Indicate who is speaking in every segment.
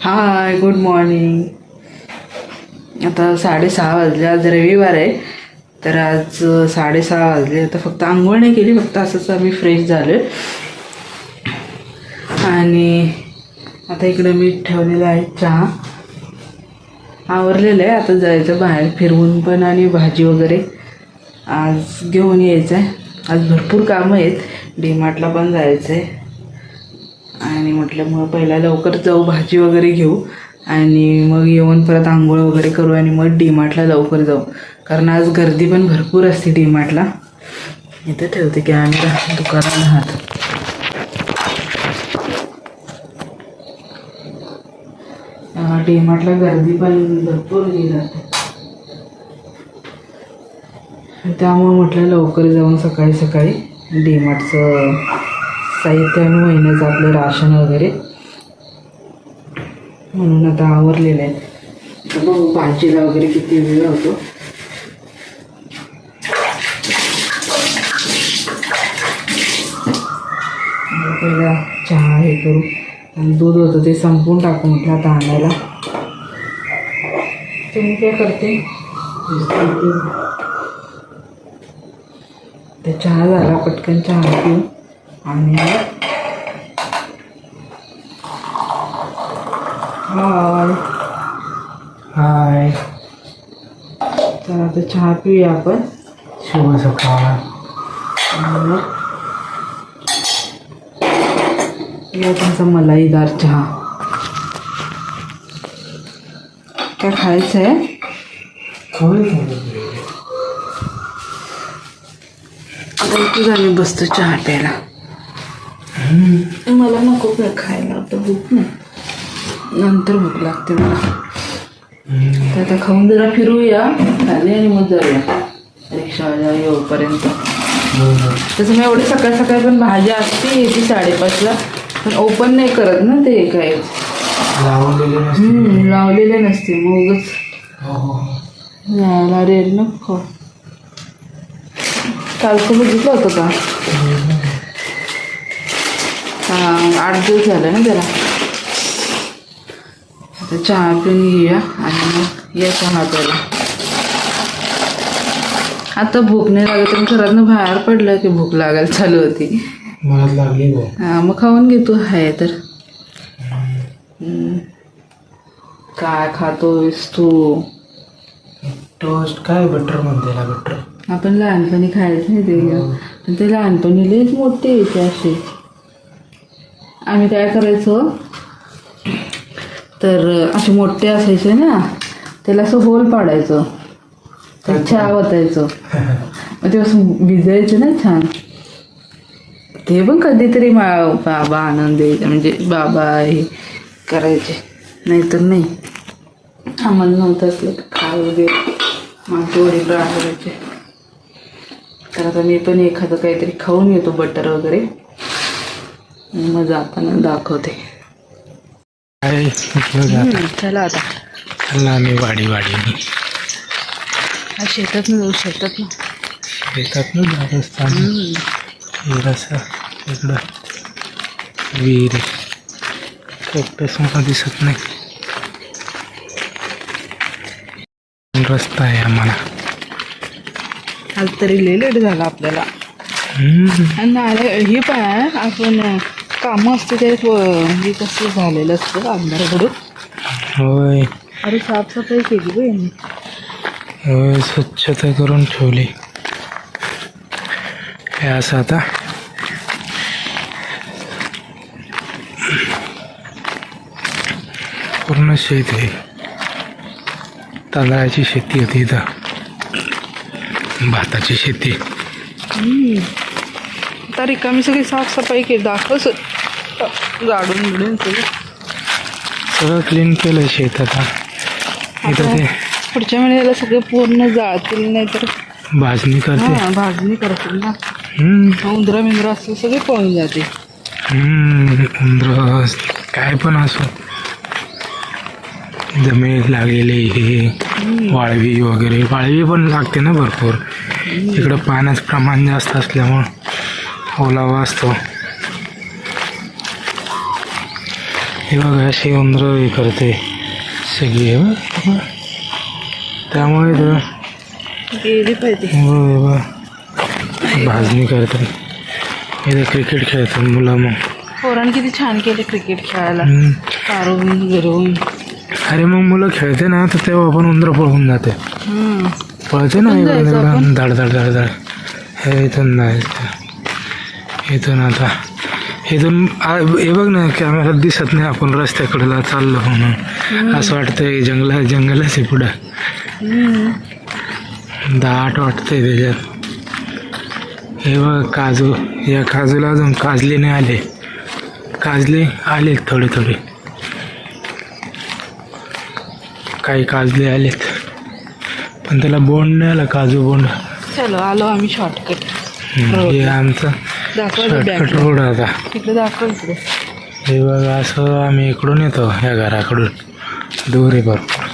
Speaker 1: Hi good morning आता साडेसहा वाजले. आज रविवार आहे. तर आज साडेसहा वाजले. आता फक्त आंघोळ नाही केली फक्त असंच आम्ही फ्रेश झालो आणि आता इकडं मी ठेवलेला आहे चहा. आवरलेलं आहे. आता जायचं बाहेर फिरवून पण आणि भाजी वगैरे आज घेऊन यायचं आहे आज भरपूर कामं आहेत. डीमार्टला पण जायचं आहे आणि म्हटलं मग पहिला लवकर जाऊ भाजी वगैरे घेऊ. आणि मग येऊन परत आंघोळ वगैरे करू आणि मग डीमार्टला लवकर जाऊ. कारण आज गर्दी पण भरपूर असते डीमार्टला इथे ठेवते की आम्ही दुकानात हात डीमार्टला गर्दी पण भरपूर गेली जाते. त्यामुळे म्हटलं लवकर जाऊन सकाळी सकाळी डीमार्टचं साहित्य आणि महिन्याचं आपलं राशन वगैरे. म्हणून आता आवरलेलं आहे. तर बघू भाजीला वगैरे किती वेळ होतो. पहिला चहा हे करू. आणि दूध होतं ते संपून टाकू म्हटलं आता आणायला. तुम्ही काय करते? ते चहा झाला पटकन चहा पिऊ आणि हाय.
Speaker 2: हाय.
Speaker 1: तर आता चहा पिऊया आपण.
Speaker 2: शुभ सकाळ.
Speaker 1: या तुमचा मलाईदार चहा. काय खायचं आहे? आता इथे झाली बसतो चहा प्यायला. मला नको काय खायला आता भूक नाही. नंतर भूक लागते मला. तर आता खाऊन जरा फिरूया खाली आणि मग जाऊया. रिक्षावाला येऊपर्यंत. तसं मी एवढे सकाळ सकाळी पण भाज्या असते येते साडेपाचला. पण ओपन नाही करत ना ते काय.
Speaker 2: लावलेले नसते
Speaker 1: हम्म, लावलेले नसते मग उगाच यायला रेल नको. कालचं बघितलं होतं का? आठ दिवस झाले ना त्याला. आता चहा पिऊन घेऊया आणि मग या चहा प्यायला आता भूक नाही लागत पण घरातनं बाहेर पडलं की भूक लागायला चालू होती.
Speaker 2: लागली
Speaker 1: हा मग खाऊन घे तू आहे तर. काय खातोयस तू?
Speaker 2: टोस्ट काय बटर म्हणते बटर
Speaker 1: आपण लहानपणी खायचं नाही ते. पण ते लहानपणी लयच मोठे यायचे असे. आम्ही काय करायचो. तर असे मोठे असायचे ना त्याला असं होल पाडायचं. तर चहा वतायचं. मग ते असं भिजायचं ना छान. ते पण कधीतरी मा बाबा आनंद द्यायचा म्हणजे बाबा हे करायचे. नाहीतर नाही. आम्हाला नव्हतं असलं काय वगैरे माझे वडील राहायचे तर आता मी पण एखादं काहीतरी खाऊन येतो बटर वगैरे. मग जाताना दाखवते.
Speaker 2: आता.
Speaker 1: चला आता.
Speaker 2: चालला आम्ही वाडी वाडीने.
Speaker 1: हा शेतात ना जाऊ शेतात ना
Speaker 2: शेतात न जात असताना. हिरसा इकडं विहीर कॅक्टस मला दिसत नाही. रस्ता आहे आम्हाला.
Speaker 1: आज तरी लय लेट झाला आपल्याला. आणि हे पण आपण कामं असते ते कसं झालेलं असतं पडून
Speaker 2: होय.
Speaker 1: अरे साफसफाई केली बघ यांनी.
Speaker 2: होय स्वच्छता करून ठेवली. हे असं आता. पूर्ण शेत आहे. तांदळाची शेती होती इथं. भाताची शेती.
Speaker 1: हम्म. आता रिकामी सगळी साफसफाई केली दाखव झाडून बिडून सगळं.
Speaker 2: क्लीन केलं शेत आता. इथं ते
Speaker 1: पुढच्या महिन्याला सगळे पूर्ण जाळतील नाही तर
Speaker 2: भाजणी करते.
Speaker 1: हा भाजणी करतील ना.
Speaker 2: हम्म,
Speaker 1: उंदरा बिंद्रा असं सगळे पळून जाते.
Speaker 2: हम्म, उंदरं, काय पण असो. जमीन लागलेले हे वाळवी वगैरे. वाळवी पण लागते ना भरपूर. इकडं पाण्याचं प्रमाण जास्त असल्यामुळं ओलावा असतो. हे बघा अशी उंदर हे करते सगळी हे. त्यामुळे हो, हे बघ. भाजणी करतात. इथे क्रिकेट खेळतात मुलं. मग
Speaker 1: पोरांनी किती छान केले क्रिकेट खेळायला. गिरवून.
Speaker 2: अरे मग मुलं खेळते ना तर तेव्हा पण उंदर पळून जाते. पळते ना
Speaker 1: आपण?
Speaker 2: धड धड धड धड. हे इथून नाही इथून आता इथून हे बघ ना कॅमेऱ्यात दिसत नाही आपण रस्त्याकडेला चाललो म्हणून. असं वाटतंय जंगला जंगलच आहे पुढं. दाट वाटतंय त्याच्यात. हे बघ काजू. या काजूला अजून काजले नाही आले. काजले आलेत थोडे थोडे. काही काजले आलेत. पण त्याला बोंड नाही आला काजू बोंड.
Speaker 1: चलो आलो आम्ही शॉर्टकट
Speaker 2: हे आमचं
Speaker 1: दाखवा
Speaker 2: आता.
Speaker 1: तिकडे दाखव इकडे.
Speaker 2: हे बघा असं आम्ही इकडून येतो ह्या घराकडून. दूर आहे भरपूर.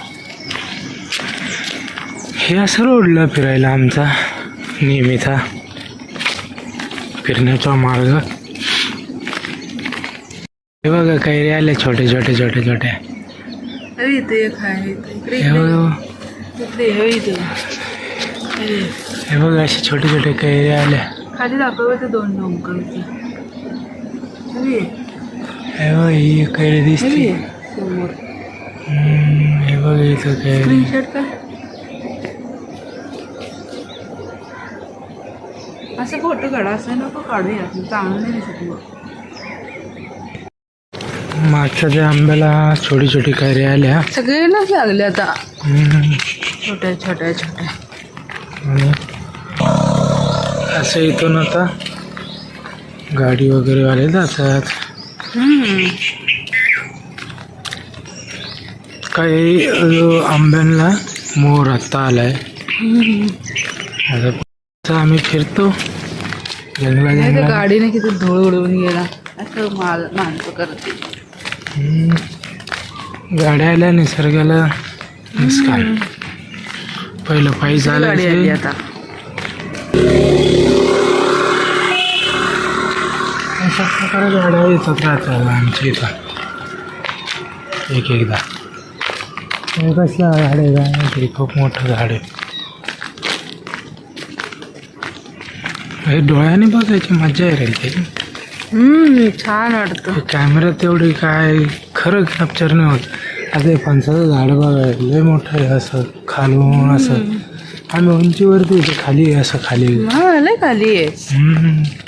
Speaker 2: हे असं रोडला फिरायला आमचा नेहमीचा फिरण्याचा मार्ग. हे बघा कैरी आल्या छोटे छोटे छोटे छोटे.
Speaker 1: इकडे इकडे. हे
Speaker 2: बघा असे छोटे छोटे कैरी आल्या.
Speaker 1: खाली दाखव ते दोन. अरे,
Speaker 2: हे. दिसते.
Speaker 1: समोर.
Speaker 2: बघा इथं
Speaker 1: स्क्रीनशॉट कर. असं फोटो काढा असं नको काढूया. चांगलं नाही दिसत मग.
Speaker 2: मागच्या आंब्याला छोटी छोटी कैरी आल्या
Speaker 1: सगळ्यांनाच लागले आता. छोट्या छोट्या छोट्या.
Speaker 2: आणि असं इथून आता गाडी वगैरे वाले जातात. काही आंब्यांना मोर आत्ता आलाय. आता आता आम्ही फिरतो. जंगला जंगला.
Speaker 1: गाडीने किती धूळ उडवून गेला. असं माल माणसं करते.
Speaker 2: हम्म. गाड्या आल्या निसर्गाला. नुकसान पहिलं पायी
Speaker 1: गाडी आली
Speaker 2: चालायचं
Speaker 1: आता.
Speaker 2: अशा प्रकारे गाड्या येतात राहतात आमच्या इथं. एक एकदा कसलं झाड आहे काय खूप मोठं झाड आहे. हे डोळ्याने बघायची मजा आहे रे त्याची
Speaker 1: हम्म छान वाटतं.
Speaker 2: कॅमेऱ्यात तेवढी काय खरं कॅप्चर नाही होत. आता फणसाचं झाड बघायला लय मोठं आहे असं खालून असं. आम्ही उंचीवरती खाली असं खाली
Speaker 1: लय खाली आहे.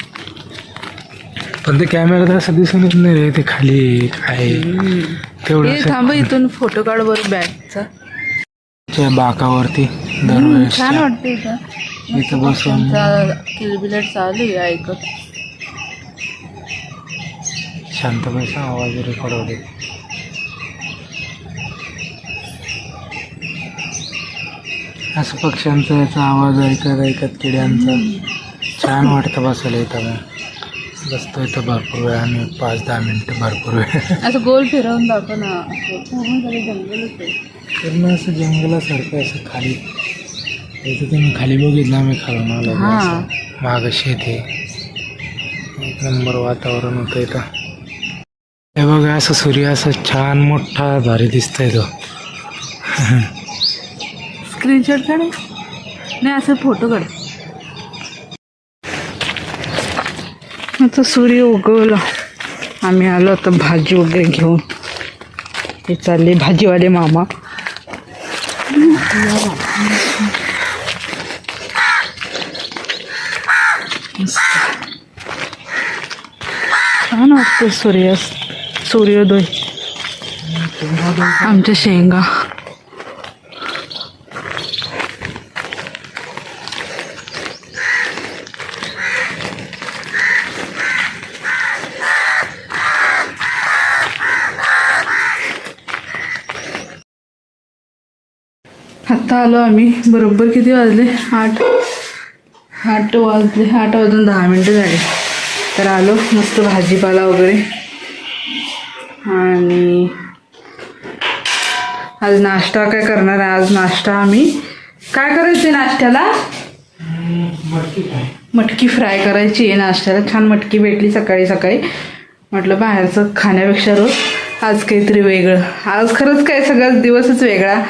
Speaker 2: पण ते कॅमेऱ्यात असं दिसून येत नाही रे ते खाली आहे, काय. तेवढं असं
Speaker 1: थांब इथून फोटो काढ बरं बॅगचा
Speaker 2: बाकावरती
Speaker 1: छान
Speaker 2: दरवेळेस
Speaker 1: वाटतं इथं.
Speaker 2: इथं बसून
Speaker 1: किलबिलेट चालू आहे ऐकत
Speaker 2: शांत बसा आवाज रेकॉर्ड होते असं पक्ष्यांचा याचा आवाज ऐकत ऐकत किड्यांचा छान वाटतं बसायला इथं. मग बसतो इथं भरपूर वेळ आणि पाच दहा मिनटं भरपूर वेळ
Speaker 1: असं गोल फिरवून दाखव ना. पूर्ण जंगलच आहे
Speaker 2: पूर्ण असं जंगलासारखं असं खाली. इथं तुम्ही खाली बघितलं आम्ही खालून आलो.
Speaker 1: हा.
Speaker 2: असं. मागं शेत आहे. एक नंबर वातावरण होतं इथं. हे बघा असं सूर्य असं छान मोठा भारी दिसतोय तो.
Speaker 1: स्क्रीनशॉट काढ. नाही असं फोटो काढ. आता सूर्य उगवला. आम्ही आलो आता भाजी वगैरे घेऊन. हे चालले भाजीवाले मामा. छान वाटतं सूर्यास्त सूर्योदय. आमच्या शेंगा आत्ता आलो आम्ही. बरोबर किती वाजले? आठ. आठ वाजले. आठ वाजून दहा मिनटं झाले. तर आलो मस्त भाजीपाला वगैरे. आणि आज नाश्ता काय करणार आहे? आज नाश्ता आम्ही. काय करायचं नाश्त्याला? मटकी फ्राय. करायची आहे नाश्त्याला. छान मटकी भेटली सकाळी सकाळी. म्हटलं बाहेरचं खाण्यापेक्षा रोज आज काहीतरी वेगळं. आज खरंच काय सगळा दिवसच वेगळा.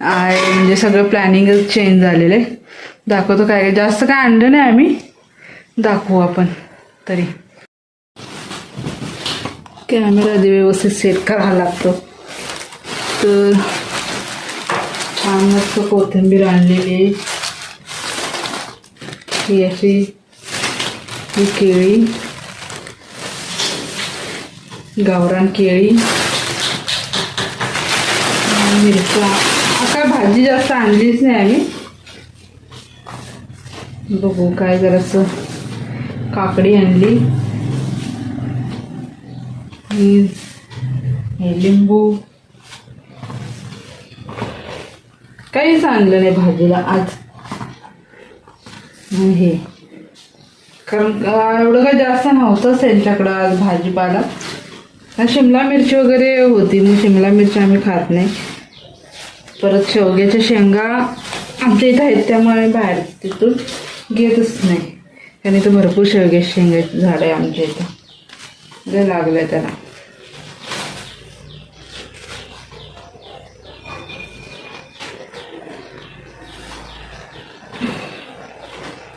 Speaker 1: आहे. म्हणजे सगळं प्लॅनिंगच चेंज झालेलं आहे दाखवतो काय काय. जास्त काय आणलं नाही आम्ही. दाखवू आपण. तरी. कॅमेरा आधी व्यवस्थित सेट करावा लागतो. तर छान मस्त कोथिंबीर आणलेली. ही अशी ही केळी. गावरान केळी. मिरच्या. काय भाजी जास्त आणलीच नाही आम्ही. बघू काय जरासं काकडी आणली. हे लिंबू. काहीच आणलं नाही भाजीला आज. हे. कारण एवढं काही जास्त नव्हतंच त्यांच्याकडं आज भाजीपाला. शिमला मिरची वगैरे होती मग शिमला मिरची आम्ही खात नाही. परत शेवग्याच्या शेंगा आमच्या इथं आहेत त्यामुळे बाहेर तिथून घेतच नाही. कारण इथं भरपूर शेवग्या शेंगा झाडं आहे आमच्या इथं. लय लागलं आहे त्याला.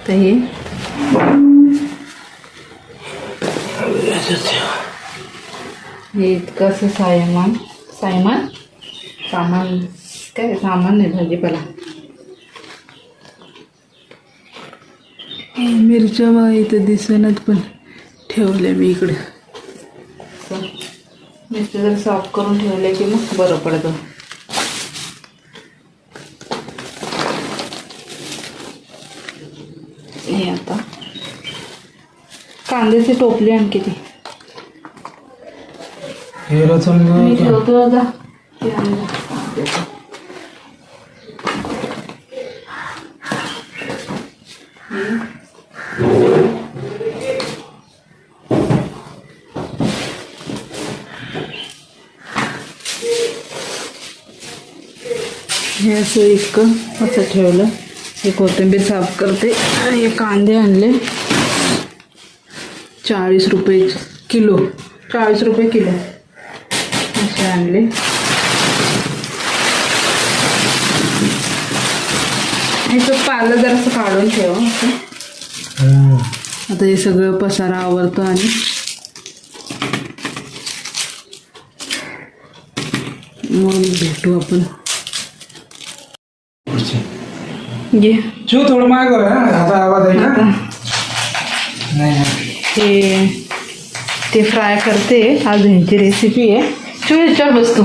Speaker 1: तर हे हे इतकंसं सायमान सायमान? सामान. काय सामान नाही भाजीपाला मिरच्या बघा इथं दिसेनात पण ठेवल्या मी इकडे. मिरच्या जर साफ करून ठेवल्या की मग बरं पडतं. हे आता. कांद्याची टोपली आणखी ती
Speaker 2: हे रचून
Speaker 1: मी ठेवतो. जा ते आणलं कांद्याचं. हे असं इतकं असं ठेवलं. हे कोथिंबीर साफ करते. आणि हे कांदे आणले. चाळीस रुपये किलो. चाळीस रुपये किलो. असे आणले. ह्याचं पालं जरासं काढून ठेवा असं. आता हे सगळं पसारा आवरतो आणि. मग भेटू आपण. ये
Speaker 2: शिव थोडं माग आता आवाज आहे का नाही.
Speaker 1: ते ते फ्राय करते. आज ह्यांची रेसिपी आहे. तू ह्याच्यावर बसतो.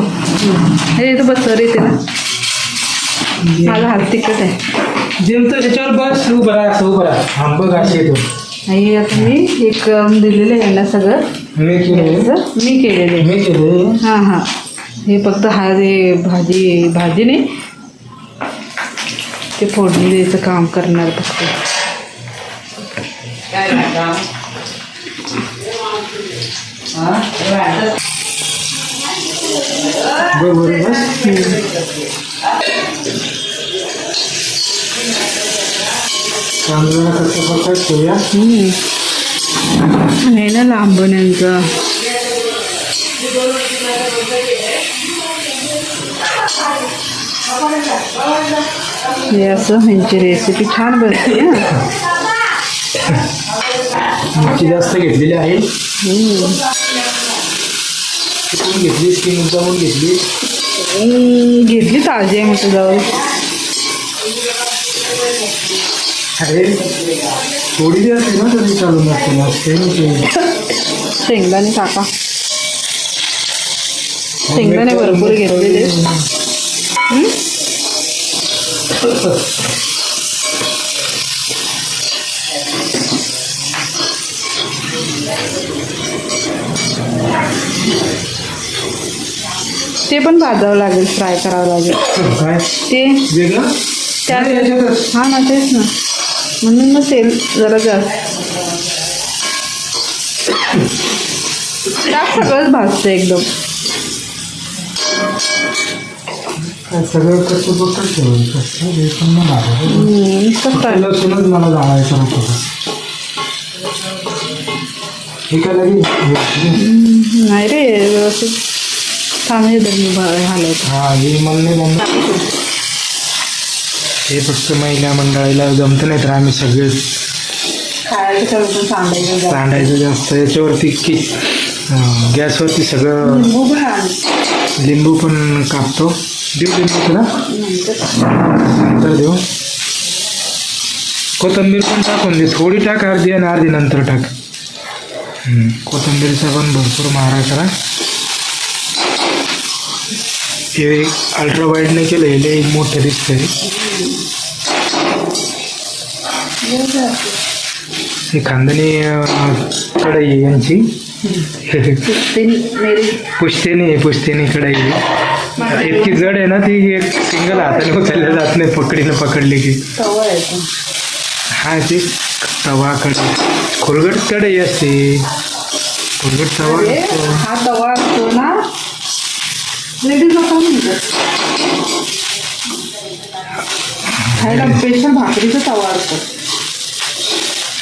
Speaker 1: हे इथं बस रे ते ना. माझा हात तिखट आहे.
Speaker 2: जेमतो त्याच्यावर बस. उभं राहा असं उभं राहा. बघ असे येतो.
Speaker 1: आणि आता मी करून दिलेलं आहे ना सगळं.
Speaker 2: मी केले
Speaker 1: याचं मी केलेलं
Speaker 2: मी केले
Speaker 1: हां हां. हे फक्त हा जे भाजी भाजी नाही ते फोडणी द्यायचं काम करणार फक्त.
Speaker 2: बघ बरं बस तांदूळाला कसं पकड ठेवूया
Speaker 1: हम्म. हे ना लांबण्यांचं. हे असं ह्यांची रेसिपी छान बनते
Speaker 2: मिरची जास्त घेतलेली आहे. चिकून घेतलीस की मुद्दामून घेतली.
Speaker 1: हम्म, घेतली ताजी आहे म्हटलं जाऊ
Speaker 2: अरे थोडी जी असते ना तरी चालून असते ना ते.
Speaker 1: शेंगदाणे टाका. शेंगदाणे भरपूर घेतलेले? ते पण भाजावं लागेल फ्राय करावं लागेल.
Speaker 2: काय
Speaker 1: ते
Speaker 2: वेगळं?
Speaker 1: त्या
Speaker 2: नाही, याच्यातच.
Speaker 1: हा ना तेच ना. म्हणून मग तेल जरा जास्त. सगळंच भाजतं एकदम.
Speaker 2: सगळं कसं बघत कसं हे पण. मला जाळायचं नको हे काय
Speaker 1: नाही रे व्यवस्थित. मी घालवतो
Speaker 2: हा हे हे फक्त महिला मंडळाला जमत नाही तर आम्ही सगळे. सांडायचं जास्त. याच्यावरती की गॅसवरती सगळं.
Speaker 1: लिंबू पण
Speaker 2: कापतो. देऊ लिंबू तुला
Speaker 1: नंतर
Speaker 2: नंतर देऊ. कोथिंबीर पण टाकून दे. थोडी टाक अर्धी आणि अर्धी नंतर टाक. कोथिंबीरचा पण भरपूर मारा करा हे अल्ट्रा वाईडने केलं हे मोठं दिसतंय. हे अं, कढई आहे यांची. आहे पुश्तेनी कढई. इतकी जड आहे ना ती एक सिंगल हाताने उचलल्या जात नाही पकडीनं पकडली की.
Speaker 1: तवा आहे तो.
Speaker 2: हा ते तवा कढई खोलगट कढई असते. खोलगट तवा.
Speaker 1: हा तवा असतो ना. लेडीज स्पेशल भाकरीचा तवा असतो.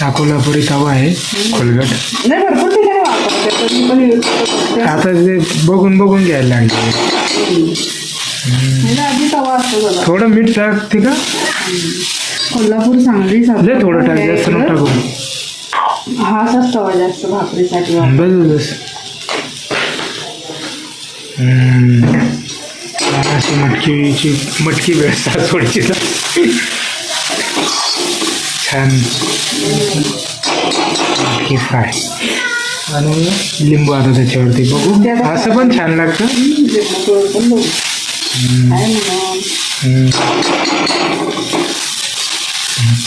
Speaker 2: अकोलापुरी तवा आहे खोलगट
Speaker 1: नाही भरपूर ठिकाणी वापरते पण मी पण यूज करते
Speaker 2: आता ते बघून बघून घ्यायला लागले.
Speaker 1: म्हणजे
Speaker 2: थोडं मीठ टाकते का
Speaker 1: कोल्हापूर सांगली
Speaker 2: लय थोडं टाक जास्त नको टाकू
Speaker 1: हा असाच तवा जास्त भाकरीसाठी.
Speaker 2: बस. अशी मटकीची मटकी व्यवस्था थोडीशी छान. मटकी फ्राय. आणि लिंबू आता त्याच्यावरती बघू. असं पण छान लागतं.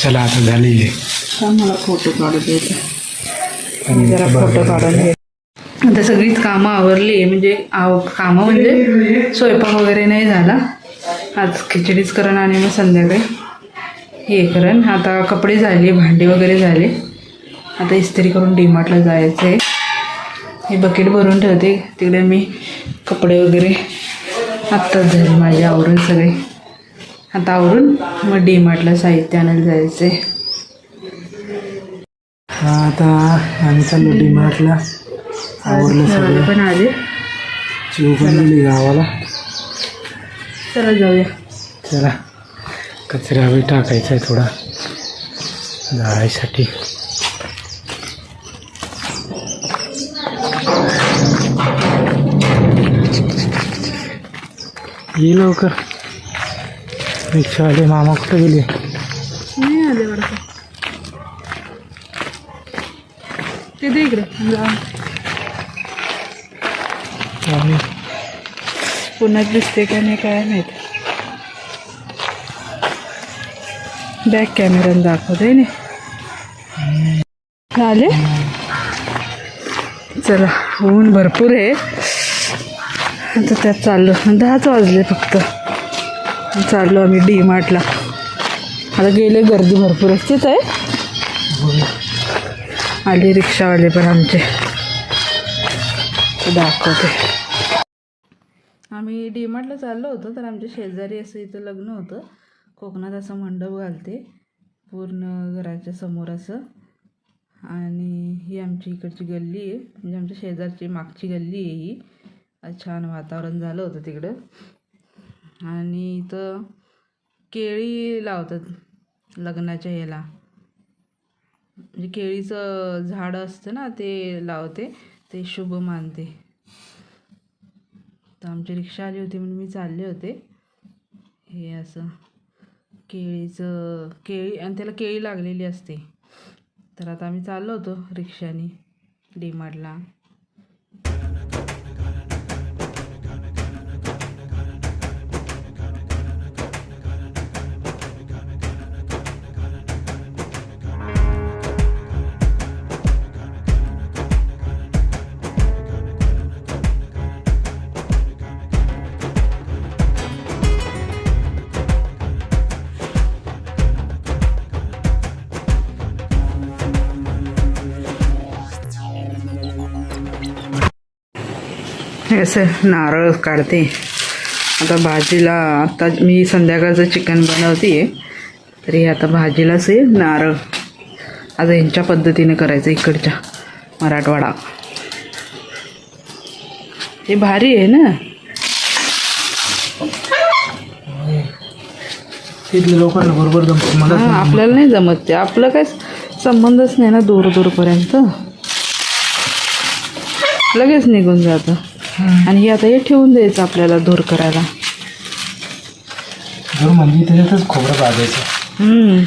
Speaker 2: चला आता झालेली.
Speaker 1: मला फोटो जरा काढून घे. आता सगळीच कामं आवरली म्हणजे आव कामं म्हणजे स्वयंपाक वगैरे नाही झाला. आज खिचडीच करण आणि मग संध्याकाळी हे करण. आता कपडे झाले भांडी वगैरे झाले. आता इस्त्री करून डीमार्टला जायचं आहे हे बकेट भरून ठेवते. तिकडे मी कपडे वगैरे आत्ताच झाले माझे आवरून सगळे. आता आवरून मग डीमार्टला साहित्य आणायला जायचं आहे
Speaker 2: हा आता आम्ही चाललो डीमार्टला. आवरलं सगळं.
Speaker 1: पण आले.
Speaker 2: चिव पण गेली गावाला.
Speaker 1: चला जाऊया.
Speaker 2: चला. कचरा टाकायचा आहे थोडा. जाळायसाठी ये लवकर रिक्षावाले मामा कुठं गेले
Speaker 1: नाही आले वाटतं ते। दे इकडे.
Speaker 2: आणि
Speaker 1: पुण्यात दिसते का नाही काय माहीत. बॅक कॅमेऱ्याने दाखवते ना. आले? चला ऊन भरपूर आहे. आता त्यात चाललो. दहाच वाजले फक्त. चाललो आम्ही डी मार्टला आता गेले गर्दी भरपूर असतेच आहे? आले रिक्षावाले पण आमचे. दाखवते. आम्ही डी मार्टला चाललो होतो तर आमच्या शेजारी असं इथं लग्न होतं. कोकणात असं मंडप घालते. पूर्ण घराच्या समोर असं. आणि ही आमची इकडची गल्ली आहे. म्हणजे आमच्या शेजारची मागची गल्ली आहे ही. छान वातावरण झालं होतं तिकडं. आणि इथं केळी लावतात लग्नाच्या ह्याला. म्हणजे केळीचं झाड असतं ना ते लावते ते शुभ मानते. तर आमची रिक्षा आली होती म्हणून मी चालले होते. हे असं केळीचं केळी आणि त्याला केळी लागलेली असते. तर आता आम्ही चाललो होतो रिक्षाने डीमार्टला. हे असं नारळ काढते. आता भाजीला आत्ता मी संध्याकाळचं चिकन बनवते आहे तरी आता भाजीलाच हे नारळ. आता ह्यांच्या पद्धतीने करायचं इकडच्या मराठवाडा. हे भारी आहे ना?
Speaker 2: लोकांना बरोबर
Speaker 1: आपल्याला नाही जमत ते. आपलं काय संबंधच नाही ना दूर दूरपर्यंत लगेच निघून जातं. आणि हे आता हे ठेवून द्यायचं आपल्याला दूर करायला.
Speaker 2: जर म्हणजे त्याच्यातच खोबरं भाजायचं.
Speaker 1: हम्म.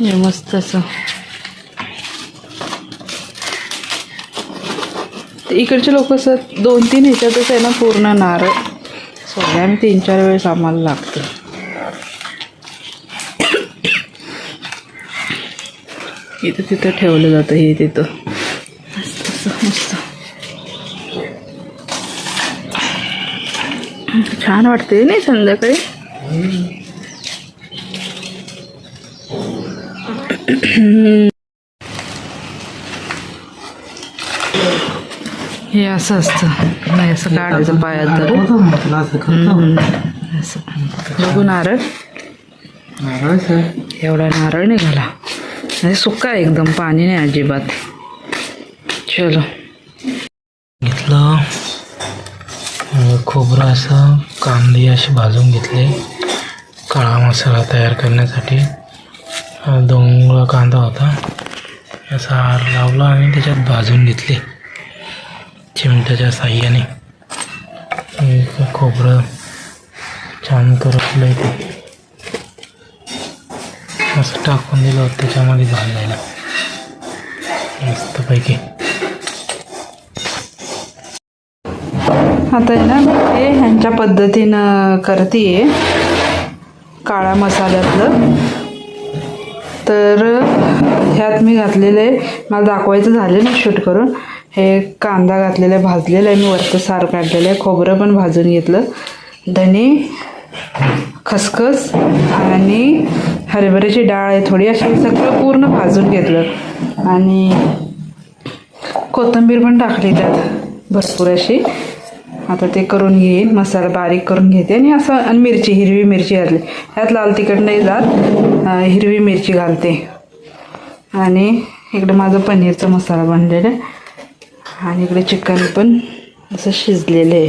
Speaker 1: हे मस्त असं. इकडचे लोक असं दोन तीन ह्याच्यातच आहे ना पूर्ण नारळ. सोडले आम्ही तीन चार वेळेस आम्हाला लागतं इथं तिथं ठेवलं जातं हे तिथं मस्त असं मस्त छान वाटते नाही संध्याकाळी? हे असं असतं. नाही असं काढायचं पायात
Speaker 2: म्हटलं असं
Speaker 1: बघू नारळ.
Speaker 2: नारळ
Speaker 1: एवढा नारळ निघाला. म्हणजे सुका एकदम पाणी नाही अजिबात. चलो
Speaker 2: घेतलं अं, खोबरं असं कांदे असे भाजून घेतले. काळा मसाला तयार करण्यासाठी. अं, डोंगळा कांदा होता. असा हार लावला आणि त्याच्यात भाजून घेतले. चिमट्याच्या साह्याने. खोबरं छान करपलं ते असं टाकून दिलं होतं त्याच्यामध्ये भाजायला. मस्तपैकी.
Speaker 1: आता आहे ना हे ह्यांच्या पद्धतीनं करते काळा मसाल्यातलं. तर ह्यात मी घातलेलं आहे मला दाखवायचं झाले ना शूट करून. हे कांदा घातलेला आहे भाजलेलं आहे मी वरचं सार काढलेलं आहे खोबरं पण भाजून घेतलं. धने खसखस आणि हरभऱ्याची डाळ आहे थोडी अशी सगळं पूर्ण भाजून घेतलं. आणि कोथिंबीर पण टाकली त्यात भरपूर अशी. आता ते करून घेईन मसाला बारीक करून घेते आणि असं आणि मिरची हिरवी मिरची घातली. ह्यात लाल तिखट नाही जात हिरवी मिरची घालते. आणि इकडे माझं पनीरचा मसाला बनलेला आहे. आणि इकडे चिकन पण असं शिजलेलं आहे.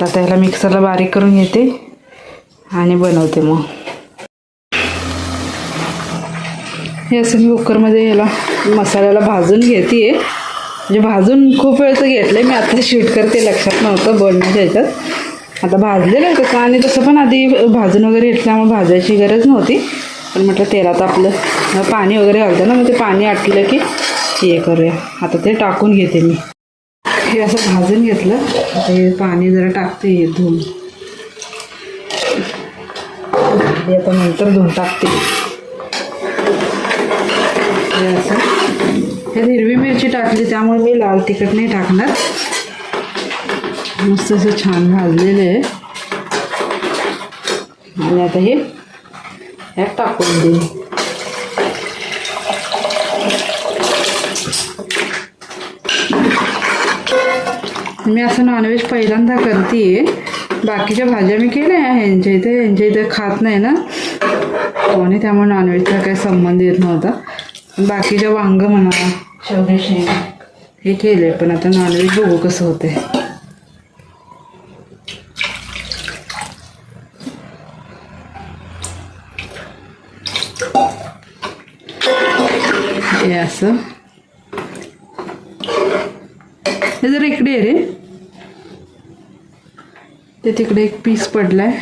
Speaker 1: तर आता ह्याला मिक्सरला बारीक करून घेते आणि बनवते मग. हे असं मी कुकरमध्ये याला मसाल्याला भाजून घेते. म्हणजे भाजून खूप वेळचं घेतलं मी आता शूट करते लक्षात नव्हतं बोलण्याच्या ह्याच्यात आता भाजलेलं होतं का? आणि तसं पण आधी भाजून वगैरे घेतल्यामुळे भाजायची गरज नव्हती. पण म्हटलं तेलात आपलं पाणी वगैरे घालतं ना मग ते पाणी आटलं की हे करूया. आता ते टाकून घेते मी. हे असं भाजून घेतलं. आता हे पाणी जरा टाकते हे धुवून. हे आता नंतर धुवून टाकते. हे असं. ह्यात हिरवी मिरची टाकली त्यामुळे मी लाल तिखट नाही टाकणार. मस्त असं छान भाजलेलं आहे. आणि आता हे ह्यात टाकून देईन मी असं नॉनव्हेज पहिल्यांदा करते बाकीच्या भाज्या मी केल्या ह्यांच्या इथे ह्यांच्या इथे खात नाही ना. कोणी त्यामुळे नॉनव्हेजचा काही संबंध येत नव्हता. बाकीच्या वांग म्हणा शेवगे शेंग हे केलंय पण आता नॉनव्हेज बघू कसं होते हे असं. हे जरा इकडे आहे रे. ते तिकडे एक पीस पडलाय.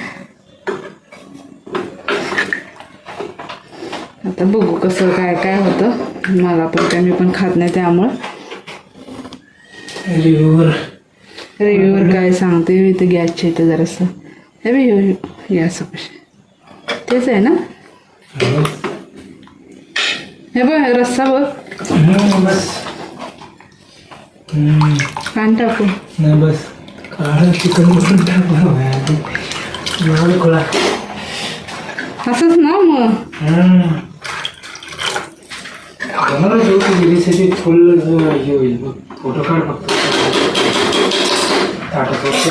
Speaker 1: आता बघू कसं काय काय होतं. मला पण काय मी पण खात नाही त्यामुळं.
Speaker 2: रिव्ह्यूवर
Speaker 1: रिव्ह्यूवर काय सांगते मी इथं गॅसच्या इथं जरासं. हे बी हे असं कसे तेच आहे ना? हे बघ रस्सा बघ. कान टाकू.
Speaker 2: नाही बस. काळं चिकन मटन टाकू
Speaker 1: असंच ना मग?
Speaker 2: फुल हे होईल बघ फोटो काढ फक्त ताटं फक्त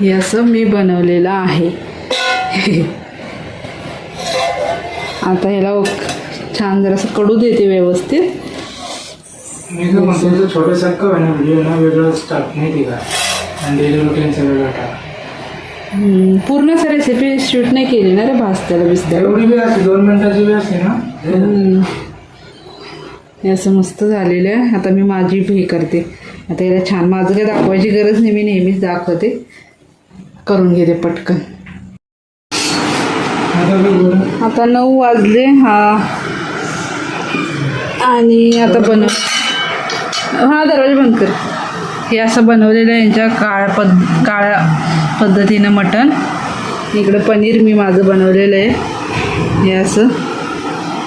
Speaker 1: हे असं मी बनवलेलं आहे. आता ह्याला छान जरासं कडू देते व्यवस्थित.
Speaker 2: मी तर म्हणतो छोटं सारखं आहे ना व्हिडिओ ना वेगळं स्टार्ट नाही ती का आणि डेली रुटीन सगळं टाक.
Speaker 1: रेसिपी शूट नाही केली ना रे भाजत्याला बिस्त्याला
Speaker 2: एवढी बी असते दोन मिनिटाची बी असते ना.
Speaker 1: हे असं मस्त झालेलं आहे. आता मी माझी हे करते. आता याला छान माझं काही दाखवायची गरज नाही. मी नेहमीच दाखवते. करून घेते पटकन.
Speaker 2: आता
Speaker 1: आता नऊ वाजले. हा. आणि आता बनव. हा दरवाजा बंद कर. हे असं बनवलेलं आहे यांच्या काळ्या पद काळ्या पद्धतीनं मटण. इकडं पनीर मी माझं बनवलेलं आहे. हे असं.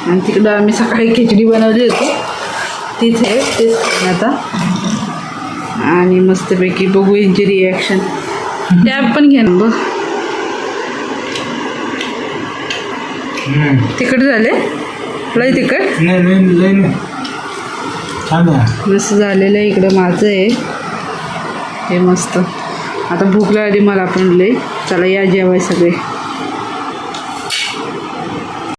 Speaker 1: आणि तिकडं आम्ही सकाळी खिचडी बनवली होती. तीच आहे तेच आता. आणि मस्तपैकी बघू यांची रिॲक्शन टॅब पण घे ना बघ. तिकट झाले? लय तिकट मस्त झालेलं आहे इकडं माझं आहे. हे मस्त. आता भूक लागली मला पण लय. चला या जेवाय सगळे.